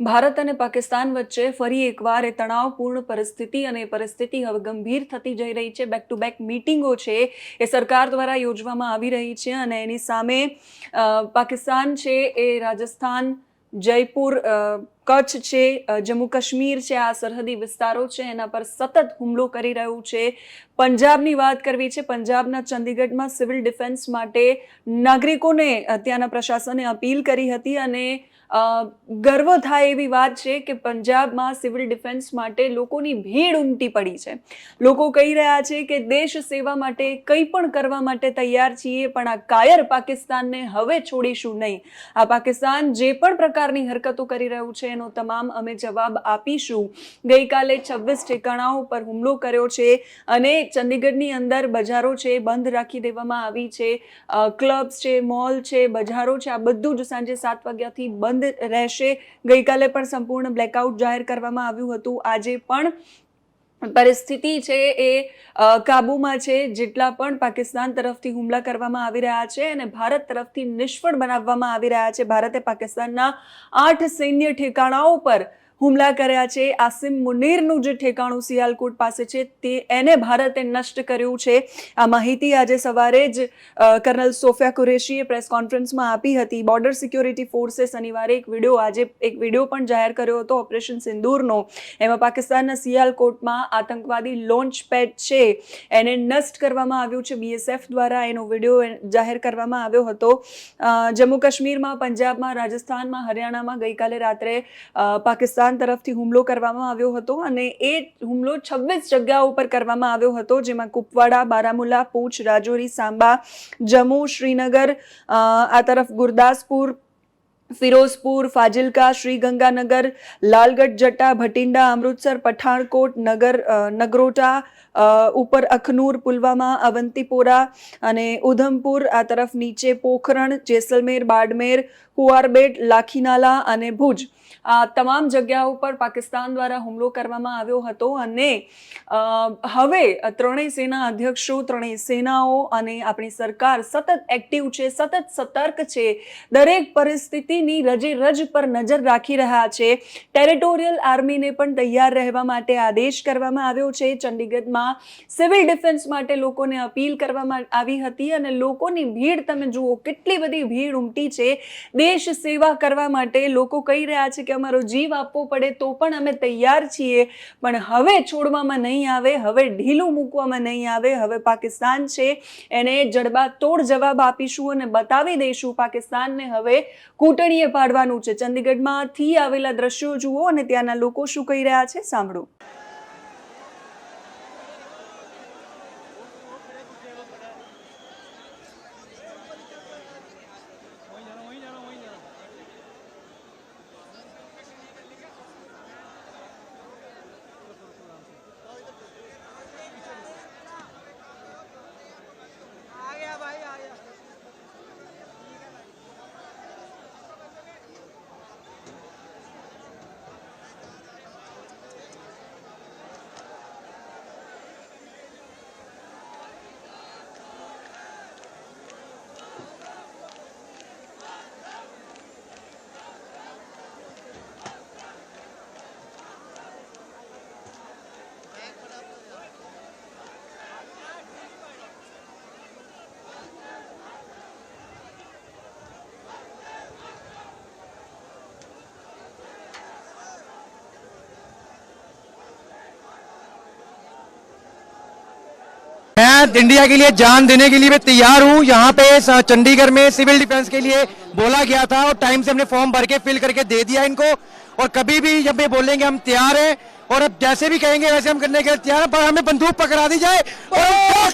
ભારત અને પાકિસ્તાન વચ્ચે ફરી એકવાર એ તણાવપૂર્ણ પરિસ્થિતિ અને પરિસ્થિતિ હવે ગંભીર થતી જઈ રહી છે. બેક ટુ બેક મીટિંગો છે એ સરકાર દ્વારા યોજવામાં આવી રહી છે અને એની સામે પાકિસ્તાન છે એ રાજસ્થાન, જયપુર કચ્છ છે જમ્મુ કાશ્મીર છે, આ સરહદી વિસ્તારો છે, એના પર સતત હુમલો કરી રહ્યું છે. પંજાબની વાત કરવી છે, પંજાબના ચંદીગઢમાં સિવિલ ડિફેન્સ માટે નાગરિકોને ત્યાંના પ્રશાસને અપીલ કરી હતી અને ગર્વ થાય એવી વાત છે કે પંજાબમાં સિવિલ ડિફેન્સ માટે લોકોની ભીડ ઉમટી પડી છે. લોકો કહી રહ્યા છે કે દેશ સેવા માટે કંઈ પણ કરવા માટે તૈયાર છીએ, પણ આ કાયર પાકિસ્તાનને હવે છોડીશું નહીં. આ પાકિસ્તાન જે પણ પ્રકારની હરકતો કરી રહ્યું છે એનો તમામ અમે જવાબ આપીશું. ગઈકાલે છવ્વીસ ઠેકાણાઓ પર હુમલો કર્યો છે અને ચંદીગઢની અંદર બજારો છે, બંધ રાખી દેવામાં આવી છે. ક્લબ્સ છે મોલ છે, બજારો છે, આ બધું જ સાંજે સાત વાગ્યાથી બંધ રહેશે. ગઈકાલે પણ સંપૂર્ણ બ્લેકઆઉટ જાહેર કરવામાં આવ્યું હતું. આજે પણ પરિસ્થિતિ છે એ કાબૂમાં છે, જેટલા પણ પાકિસ્તાન તરફથી હુમલા કરવામાં આવી રહ્યા છે અને ભારત તરફથી નિષ્ફળ બનાવવામાં આવી રહ્યા છે. ભારતે પાકિસ્તાનના આઠ સૈન્ય ઠેકાણાઓ પર હુમલા કર્યા છે. આસિમ મુનીરનું જે ઠેકાણું સિયાલકોટ પાસે છે તે એને ભારતે નષ્ટ કર્યું છે. આ માહિતી આજે સવારે જ કર્નલ સોફિયા કુરેશીએ પ્રેસ કોન્ફરન્સમાં આપી હતી. બોર્ડર સિક્યોરિટી ફોર્સે શનિવારે એક વીડિયો આજે એક વીડિયો પણ જાહેર કર્યો હતો ઓપરેશન સિંદૂરનો. એમાં પાકિસ્તાનના સિયાલકોટમાં આતંકવાદી લોન્ચ પેડ છે. એને નષ્ટ કરવામાં આવ્યું છે. બીએસએફ દ્વારા એનો વીડિયો જાહેર કરવામાં આવ્યો હતો. જમ્મુ કાશ્મીરમાં પંજાબમાં રાજસ્થાનમાં હરિયાણામાં ગઈકાલે રાત્રે અ, પાકિસ્તાન તરફથી હુમલો કરવામાં આવ્યો હતો અને એ હુમલો છવ્વીસ જગ્યાઓ પર કરવામાં આવ્યો હતો, જેમાં કુપવાડા બારામુલા પૂંછ, રાજૌરી, સાંબા, જમ્મુ, શ્રીનગર આ તરફ ગુરદાસપુર ફિરોઝપુર ફાજિલકા શ્રીગંગાનગર લાલગઢ જટ્ટા ભટિંડા અમૃતસર પઠાણકોટ નગર નગરોટા ઉપર અખનૂર પુલવામા અવંતીપોરા અને ઉધમપુર આ તરફ નીચે પોખરણ જેસલમેર બાડમેર કુવારબેટ લાખીનાલા અને ભુજ આ તમામ જગ્યાઓ પર પાકિસ્તાન દ્વારા હુમલો કરવામાં આવ્યો હતો અને હવે ત્રણેય સેના અધ્યક્ષો ત્રણેય સેનાઓ અને આપણી સરકાર સતત એક્ટિવ છે સતત સતર્ક છે દરેક પરિસ્થિતિની રજે રજ પર નજર રાખી રહ્યા છે. ટેરિટોરિયલ આર્મીને પણ તૈયાર રહેવા માટે આદેશ કરવામાં આવ્યો છે. ચંડીગઢમાં સિવિલ ડિફેન્સ માટે લોકોને અપીલ કરવામાં આવી હતી અને લોકોની ભીડ, તમે જુઓ કેટલી બધી ભીડ ઉમટી છે. દેશ સેવા કરવા માટે લોકો કહી રહ્યા છે કે અમારો જીવ આપવો પડે તો પણ અમે તૈયાર છીએ. પણ હવે છોડવામાં નહીં આવે, હવે ઢીલું મૂકવામાં નહીં આવે, હવે પાકિસ્તાન છે. એને જડબા તોડ જવાબ આપીશું અને બતાવી દઈશું પાકિસ્તાનને હવે કૂટણીએ પાડવાનું છે. ચંદીગઢમાંથી આવેલા દ્રશ્યો જુઓ અને ત્યાંના લોકો શું કહી રહ્યા છે? સાંભળો. इंडिया के लिए जान देने के लिए मैं तैयार हूँ। यहाँ पे चंडीगढ़ में सिविल डिफेंस के लिए बोला गया था और टाइम से हमने फॉर्म भर के फिल करके दे दिया इनको। और कभी भी जब ये बोलेंगे हम तैयार हैं, और अब जैसे भी कहेंगे, वैसे हम करने के लिए तैयार हैं, पर हमें बंदूक पकड़ा दी जाए और हम